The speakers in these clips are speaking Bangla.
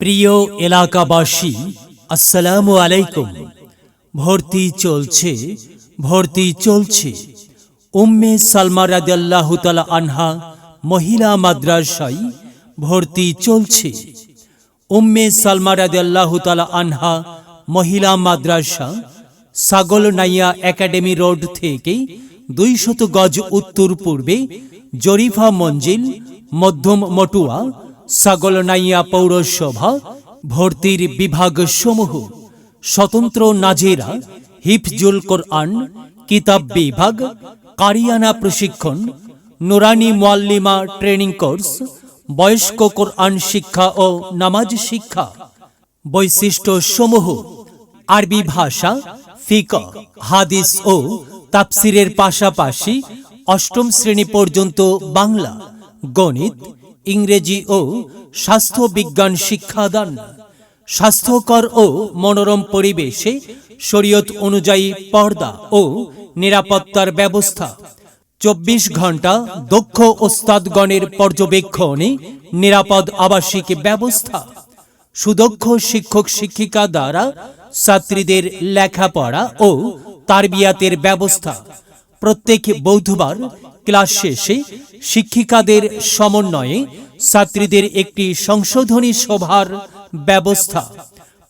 প্রিয় এলাকাবাসী, আসসালামু আলাইকুম। ভর্তি চলছে ভর্তি চলছে। উম্মে সালমা তাআলা আনহা, মহিলা মাদ্রাসায় ভর্তি চলছে। উম্মে সালমা তাআলা আনহা, মহিলা মাদ্রাসা, সাগলনাইয়া একাডেমি রোড থেকে দুইশত গজ উত্তর পূর্বে জরিফা মঞ্জিল, মধ্যম মটুয়া সাগলনাইয়া পৌরসভা, ভর্তির বিভাগ সমূহ স্বতন্ত্র নাজেরা, হিফজুল কোরআন, কিতাব বিভাগ, কারিয়ানা প্রশিক্ষণ, নুরানি মোয়াল্লিমা ট্রেনিং কোর্স, বয়স্ক কোরআন শিক্ষা ও নামাজ শিক্ষা। বৈশিষ্ট্য সমূহ আরবি ভাষা, ফিক, হাদিস ও তাপসিরের পাশাপাশি অষ্টম শ্রেণি পর্যন্ত বাংলা, গণিত ইংরেজি ও স্বাস্থ্য বিজ্ঞান শিক্ষাদান, স্বাস্থ্যকর ও মনোরম পরিবেশে শরীয়ত অনুযায়ী পর্দা ও নিরাপত্তার ব্যবস্থা, চব্বিশ ঘণ্টা দক্ষ ওস্তাদগণের পর্যবেক্ষণে নিরাপদ আবাসিক ব্যবস্থা, সুদক্ষ শিক্ষক শিক্ষিকা দ্বারা ছাত্রীদের লেখাপড়া ও তারবিয়াতের ব্যবস্থা, প্রত্যেক বৌদ্ধবার ক্লাস শেষে শিক্ষিকাদের সমন্বয়ে ছাত্রীদের একটি সংশোধনী সভার ব্যবস্থা।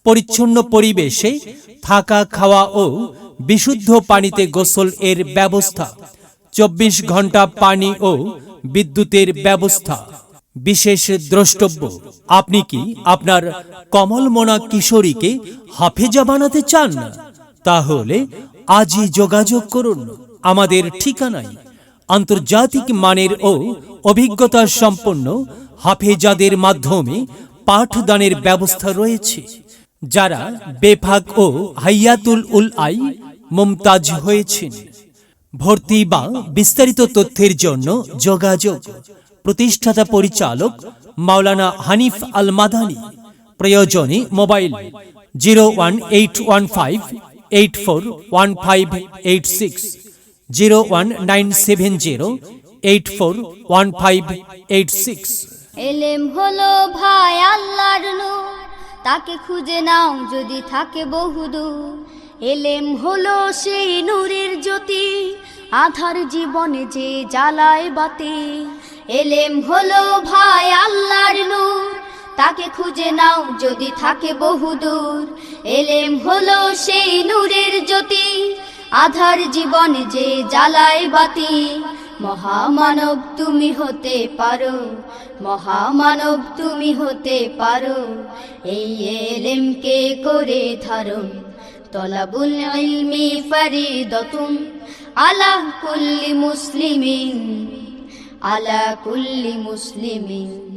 পরিচ্ছন্ন পরিবেশে থাকা, খাওয়া ও বিশুদ্ধ পানিতে গোসল এর ব্যবস্থা। চব্বিশ ঘণ্টা পানি ও বিদ্যুতের ব্যবস্থা। বিশেষ দ্রষ্টব্য, আপনি কি আপনার কমলমনা কিশোরীকে হাফেজা বানাতে চান? তাহলে আজই যোগাযোগ করুন। আমাদের ঠিকানায় আন্তর্জাতিক মানের ও অভিজ্ঞতা সম্পন্ন হাফেজাদের মাধ্যমে পাঠদানের ব্যবস্থা রয়েছে, যারা বেফাক ও হাইয়াতুল উল আই মুমতাজ হয়েছেন। ভর্তি বা বিস্তারিত তথ্যের জন্য যোগাযোগ। প্রতিষ্ঠাতা পরিচালক মাওলানা হানিফ আল মাদানি প্রয়োজনে mobile zero one eight one five eight four one five eight six. Zero one nine seven zero eight four one five eight six এলেম হলো ভাই আল্লাহর তাকে খুঁজে নাও যদি থাকে বহুদূর এলেম হলো সেই নূরের জ্যোতি, আধার জীবনে যে জ্বালায় বাতি। এলেম হলো ভাই আল্লাহর নূর, তাকে খুঁজে নাও যদি থাকে বহুদূর এলেম হলো সেই নূরের আধার জীবন যে জ্বালায় বাতি, মহামানব তুমি হতে পারো, মহামানব তুমি হতে পারো। এই এলেমকে করে ধারণ, তলাবুল ইলমি ফরিদতুন, আলা কুল্লি মুসলিমিন, আলা কুল্লি মুসলিমিন।